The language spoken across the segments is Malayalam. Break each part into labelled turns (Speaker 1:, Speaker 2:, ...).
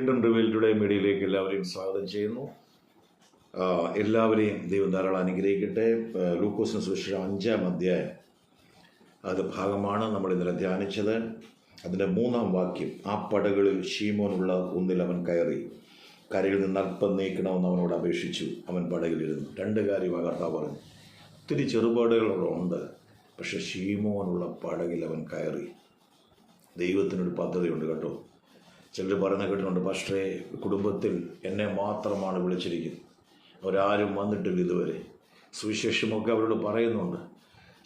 Speaker 1: വീണ്ടും ടുഡേ മീഡിയയിലേക്ക് എല്ലാവരെയും സ്വാഗതം ചെയ്യുന്നു. എല്ലാവരെയും ദൈവം ധാരാളം അനുഗ്രഹിക്കട്ടെ. ലൂക്കോസിന് സുവിശേഷം അഞ്ചാം അധ്യായം. അത് ഭാഗമാണ് നമ്മൾ ഇന്നലെ ധ്യാനിച്ചത്. അതിന്റെ മൂന്നാം വാക്യം ആ പടകളിൽ ഷീമോനുള്ള ഒന്നിൽ അവൻ കയറി. കരയിൽ നിന്ന് അല്പം നീക്കണമെന്ന് അവനോട് അപേക്ഷിച്ചു. അവൻ പടകിലിരുന്നു രണ്ട് കാര്യമാണ് കർത്താവ് പറഞ്ഞു. ഒത്തിരി ചെറുപാടുകൾ അവിടെ ഉണ്ട് പക്ഷെ ഷീമോനുള്ള പടകിൽ അവൻ കയറി. ദൈവത്തിനൊരു പദ്ധതിയുണ്ട് കേട്ടോ. ചിലർ പറയുന്ന കേട്ടിട്ടുണ്ട് പക്ഷേ കുടുംബത്തിൽ എന്നെ മാത്രമാണ് വിളിച്ചിരിക്കുന്നത്. അവരാരും വന്നിട്ടില്ല ഇതുവരെ. സുവിശേഷമൊക്കെ അവരോട് പറയുന്നുണ്ട്.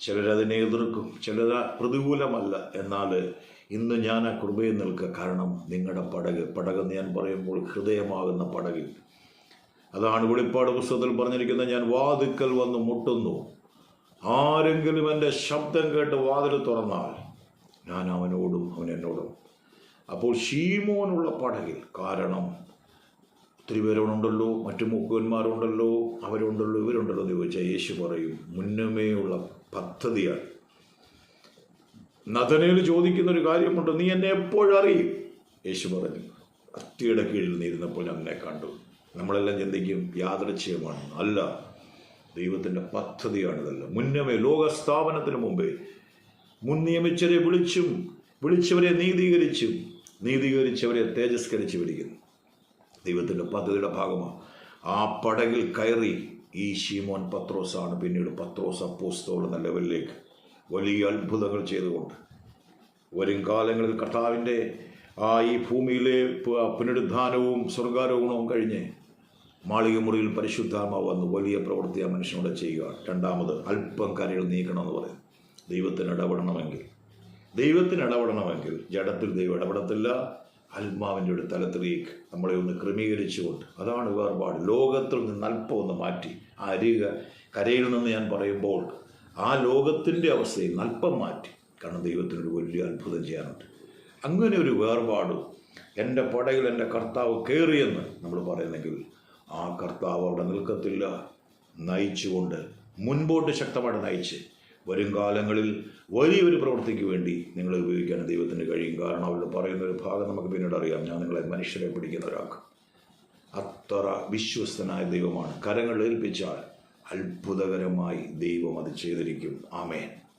Speaker 1: ചിലരതിനെ എതിർക്കും ചിലർ പ്രതികൂലമല്ല. എന്നാൽ ഇന്ന് ഞാൻ ആ കൃപയിൽ നിൽക്കുക. കാരണം നിങ്ങളുടെ പടക് പടകെന്ന് ഞാൻ പറയുമ്പോൾ ഹൃദയമാകുന്ന പടകിൽ. അതാണ് വെളിപ്പാട് പുസ്തകത്തിൽ പറഞ്ഞിരിക്കുന്നത് ഞാൻ വാതിക്കൽ വന്ന് മുട്ടുന്നു. ആരെങ്കിലും എന്റെ ശബ്ദം കേട്ട് വാതിൽ തുറന്നാൽ ഞാൻ അവനോടും അവൻ എന്നോടും അപ്പോൾ ഷീമോനുള്ള പടകിൽ കാരണം ഒത്തിരി പേരുണ്ടല്ലോ മറ്റു മുക്കുവന്മാരുണ്ടല്ലോ അവരുണ്ടല്ലോ ഇവരുണ്ടല്ലോ എന്ന് ചോദിച്ചാൽ യേശു പറയും മുന്നമേയുള്ള പദ്ധതിയാണ്. നദനയിൽ ചോദിക്കുന്ന ഒരു കാര്യമുണ്ട് നീ എന്നെ എപ്പോഴറിയും യേശു പറഞ്ഞു അത്തിയുടെ കീഴിൽ നീരുന്നപ്പോൾ ഞാൻ എന്നെ കണ്ടു. നമ്മളെല്ലാം ചിന്തിക്കും യാദൃച്ഛ്യമാണ്. അല്ല ദൈവത്തിന്റെ പദ്ധതിയാണിതല്ല. മുന്നമേ ലോകസ്ഥാപനത്തിന് മുമ്പേ മുൻ നിയമിച്ചവരെ വിളിച്ചും വിളിച്ചവരെ നീതീകരിച്ചും നീതീകരിച്ചവരെ തേജസ്കരിച്ച് വിളിക്കുന്നു ദൈവത്തിന്റെ പദ്ധതിയുടെ ഭാഗമാണ്. ആ പടകിൽ കയറി ഈ ഷീമോൻ പത്രോസാണ് പിന്നീട് പത്രോസ് അപ്പോസ്തോൾ ലെവലിലേക്ക് വലിയ അത്ഭുതങ്ങൾ ചെയ്തുകൊണ്ട്. വരും കാലങ്ങളിൽ കർത്താവിന്റെ ആ ഈ ഭൂമിയിലെ പുനരുദ്ധാനവും സ്വർഗാരോഹണവും കഴിഞ്ഞ് മാളികമുറിയിൽ പരിശുദ്ധാത്മാവ് വന്ന് വലിയ പ്രവൃത്തി ആ മനുഷ്യനോട് ചെയ്യുക. രണ്ടാമത് അല്പം കരയിൽ നീക്കണമെന്ന് പറയും ദൈവത്തിന് ഇടപെടണമെങ്കിൽ ദൈവത്തിന് ഇടപെടണമെങ്കിൽ ജഡത്തിൽ ദൈവം ഇടപെടത്തില്ല ആത്മാവിന്റെ ഒരു തലത്തിലേക്ക് നമ്മളെ ഒന്ന് ക്രമീകരിച്ചുകൊണ്ട് അതാണ് വേർപാട്. ലോകത്തിൽ നിന്ന് അല്പം ഒന്ന് മാറ്റി അരിക കരയിൽ നിന്ന് ഞാൻ പറയുമ്പോൾ ആ ലോകത്തിന്റെ അവസ്ഥയിൽ നിന്ന് അല്പം മാറ്റി. കാരണം ദൈവത്തിനൊരു വലിയ അത്ഭുതം ചെയ്യാനുണ്ട്. അങ്ങനെ ഒരു വേർപാടും എന്റെ പടയിൽ എന്റെ കർത്താവ് കയറിയെന്ന് നമ്മൾ പറയുന്നെങ്കിൽ ആ കർത്താവ് അവിടെ നിൽക്കത്തില്ല. നയിച്ചുകൊണ്ട് മുൻപോട്ട് ശക്തമായിട്ട് നയിച്ച് വരും കാലങ്ങളിൽ വലിയൊരു പ്രവൃത്തിക്ക് വേണ്ടി നിങ്ങൾ ഉപയോഗിക്കാൻ ദൈവത്തിന് കഴിയും. കാരണം അവിടെ പറയുന്ന ഒരു ഭാഗം നമുക്ക് പിന്നീട് അറിയാം. ഞാൻ നിങ്ങളെ മനുഷ്യരെ പിടിക്കുന്ന ഒരാൾക്ക്. അത്ര വിശ്വസ്തനായ ദൈവമാണ്. കരങ്ങൾ ഏൽപ്പിച്ചാൽ അത്ഭുതകരമായി ദൈവം അത് ചെയ്തിരിക്കും. ആമേൻ.